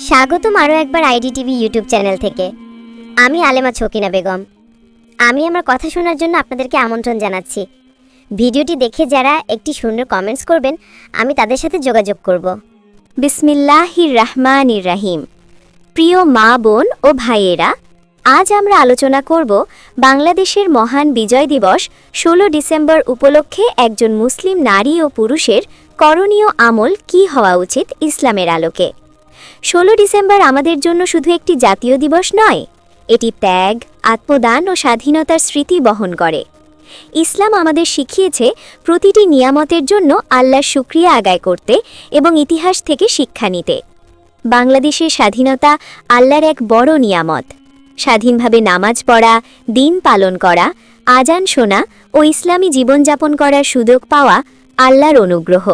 স্বাগতম আরও একবার আইডি টিভি ইউটিউব চ্যানেল থেকে। আমি আলেমা ছকিনা বেগম। আমি আমার কথা শোনার জন্য আপনাদেরকে আমন্ত্রণ জানাচ্ছি। ভিডিওটি দেখে যারা একটি সুন্দর কমেন্টস করবেন, আমি তাদের সাথে যোগাযোগ করব। বিসমিল্লাহির রহমানির রাহিম। প্রিয় মা, বোন ও ভাইয়েরা, আজ আমরা আলোচনা করব বাংলাদেশের মহান বিজয় দিবস ষোলো ডিসেম্বর উপলক্ষে একজন মুসলিম নারী ও পুরুষের করণীয় আমল কী হওয়া উচিত ইসলামের আলোকে। ষোলো ডিসেম্বর আমাদের জন্য শুধু একটি জাতীয় দিবস নয়, এটি ত্যাগ, আত্মদান ও স্বাধীনতার স্মৃতি বহন করে। ইসলাম আমাদের শিখিয়েছে প্রতিটি নিয়ামতের জন্য আল্লাহর শুক্রিয়া আদায় করতে এবং ইতিহাস থেকে শিক্ষা নিতে। বাংলাদেশের স্বাধীনতা আল্লাহর এক বড় নিয়ামত। স্বাধীনভাবে নামাজ পড়া, দিন পালন করা, আজান শোনা ও ইসলামী জীবনযাপন করার সুযোগ পাওয়া আল্লাহর অনুগ্রহ।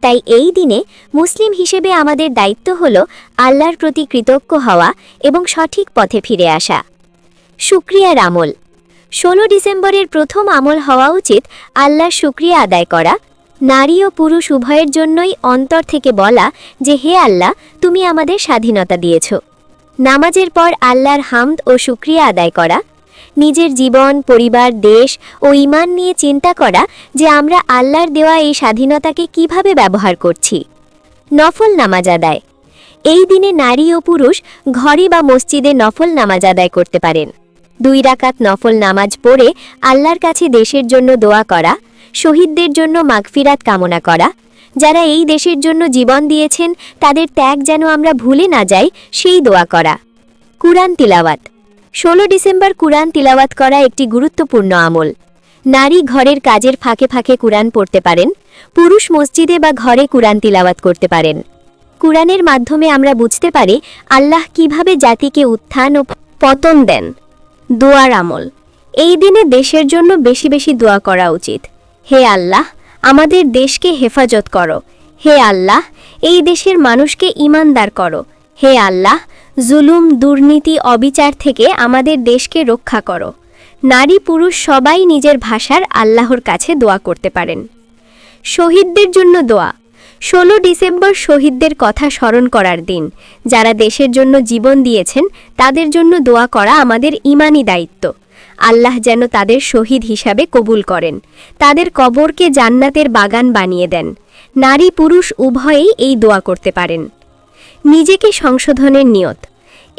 তাই এই দিনে মুসলিম হিসেবে আমাদের দায়িত্ব হল আল্লাহর প্রতি কৃতজ্ঞ হওয়া এবং সঠিক পথে ফিরে আসা। শুক্রিয়ার আমল। ষোলো ডিসেম্বরের প্রথম আমল হওয়া উচিত আল্লাহর শুক্রিয়া আদায় করা। নারী ও পুরুষ উভয়ের জন্যই অন্তর থেকে বলা যে, হে আল্লাহ, তুমি আমাদের স্বাধীনতা দিয়েছ। নামাজের পর আল্লাহর হামদ ও শুক্রিয়া আদায় করা। নিজের জীবন, পরিবার, দেশ ও ইমান নিয়ে চিন্তা করা যে আমরা আল্লাহর দেওয়া এই স্বাধীনতাকে কীভাবে ব্যবহার করছি। নফল নামাজ আদায়। এই দিনে নারী ও পুরুষ ঘরে বা মসজিদে নফল নামাজ আদায় করতে পারেন। দুই রাকাত নফল নামাজ পড়ে আল্লাহর কাছে দেশের জন্য দোয়া করা, শহীদদের জন্য মাগফিরাত কামনা করা, যারা এই দেশের জন্য জীবন দিয়েছেন তাদের ত্যাগ যেন আমরা ভুলে না যাই সেই দোয়া করা। কুরআন তিলাওয়াত। ষোলো ডিসেম্বর কুরআন তিলাওয়াত করা একটি গুরুত্বপূর্ণ আমল। নারী ঘরের কাজের ফাঁকে ফাঁকে কুরআন পড়তে পারেন, পুরুষ মসজিদে বা ঘরে কুরআন তিলাওয়াত করতে পারেন। কুরআনের মাধ্যমে আমরা বুঝতে পারি আল্লাহ কীভাবে জাতিকে উত্থান ও পতন দেন। দোয়ার আমল। এই দিনে দেশের জন্য বেশি বেশি দোয়া করা উচিত। হে আল্লাহ, আমাদের দেশকে হেফাজত করো। হে আল্লাহ, এই দেশের মানুষকে ইমানদার করো। হে আল্লাহ জুলুম, দুর্নীতি, অবিচার থেকে আমাদের দেশকে রক্ষা করো। নারী, পুরুষ সবাই নিজের ভাষার আল্লাহর কাছে দোয়া করতে পারেন। শহীদদের জন্য দোয়া। ষোলো ডিসেম্বর শহীদদের কথা স্মরণ করার দিন। যারা দেশের জন্য জীবন দিয়েছেন, তাদের জন্য দোয়া করা আমাদের ইমানি দায়িত্ব। আল্লাহ যেন তাদের শহীদ হিসাবে কবুল করেন। তাদের কবরকে জান্নাতের বাগান বানিয়ে দেন। নারী, পুরুষ উভয়েই এই দোয়া করতে পারেন। নিজেকে সংশোধনের নিয়ত।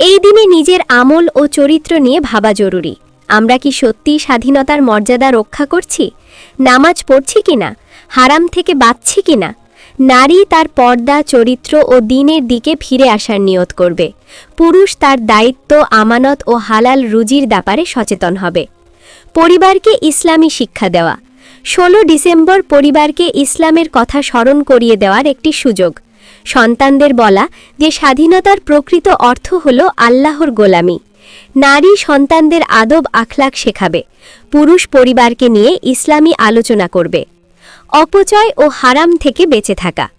এই দিনে নিজের আমল ও চরিত্র নিয়ে ভাবা জরুরি। আমরা কি সত্যিই স্বাধীনতার মর্যাদা রক্ষা করছি? নামাজ পড়ছি কিনা? হারাম থেকে বাঁচছি কিনা? নারী তার পর্দা, চরিত্র ও দিনের দিকে ফিরে আসার নিয়ত করবে। পুরুষ তার দায়িত্ব, আমানত ও হালাল রুজির ব্যাপারে সচেতন হবে। পরিবারকে ইসলামী শিক্ষা দেওয়া। ষোলো ডিসেম্বর পরিবারকে ইসলামের কথা স্মরণ করিয়ে দেওয়ার একটি সুযোগ। সন্তানদের বলা যে স্বাধীনতার প্রকৃত অর্থ হল আল্লাহর গোলামি। নারী সন্তানদের আদব আখলাক শেখাবে। পুরুষ পরিবারকে নিয়ে ইসলামী আলোচনা করবে। অপচয় ও হারাম থেকে বেঁচে থাকা।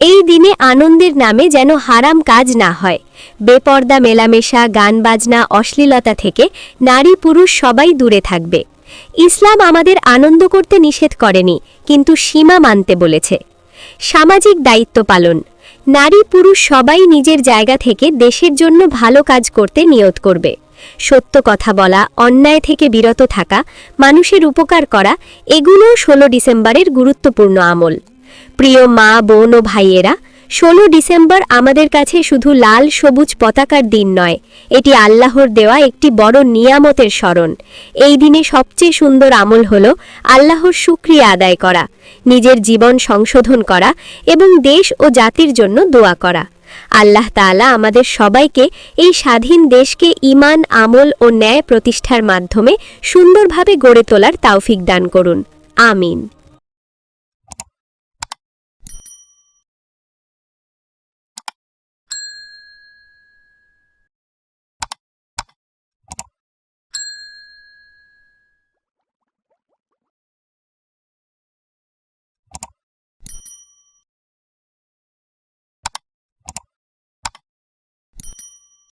এই দিনে আনন্দের নামে যেন হারাম কাজ না হয়। বেপর্দা মেলামেশা গান বাজনা অশ্লীলতা থেকে নারী পুরুষ সবাই দূরে থাকবে। ইসলাম আমাদের আনন্দ করতে নিষেধ করেনি, কিন্তু সীমা মানতে বলেছে। সামাজিক দায়িত্ব পালন। নারী পুরুষ সবাই নিজের জায়গা থেকে দেশের জন্য ভালো কাজ করতে নিয়ত করবে। সত্য কথা বলা, অন্যায় থেকে বিরত থাকা, মানুষের উপকার করা, এগুলোও ষোলো ডিসেম্বরের গুরুত্বপূর্ণ আমল। প্রিয় মা, বোন ও ভাইয়েরা ষোলো ডিসেম্বর আমাদের কাছে শুধু লাল সবুজ পতাকার দিন নয়, এটি আল্লাহর দেওয়া একটি বড় নিয়ামতের স্মরণ। এই দিনে সবচেয়ে সুন্দর আমল হল আল্লাহর শুক্রিয়া আদায় করা, নিজের জীবন সংশোধন করা এবং দেশ ও জাতির জন্য দোয়া করা। আল্লাহ তাআলা আমাদের সবাইকে এই স্বাধীন দেশকে ইমান আমল ও ন্যায় প্রতিষ্ঠার মাধ্যমে সুন্দরভাবে গড়ে তোলার তাওফিক দান করুন। আমিন।